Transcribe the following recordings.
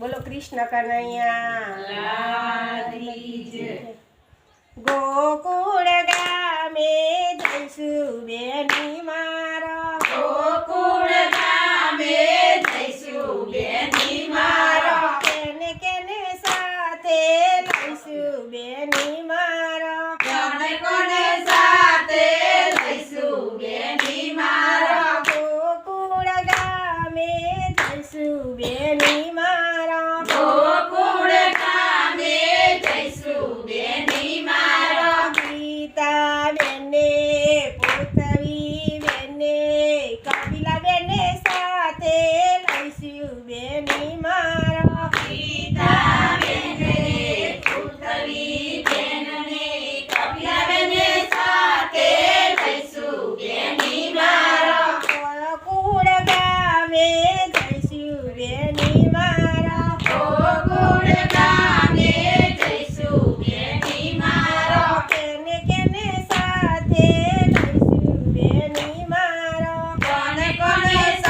बोलो कृष्ण कन्हैया। गोकुल गुबेनी मार। गोकुल गुबेनी मार। केन के साथ सुबेनी मार। কোনে কোনে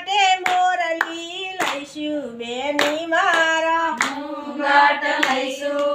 ઘાટે મોરલી લઈશું બેની મારા. લઈશું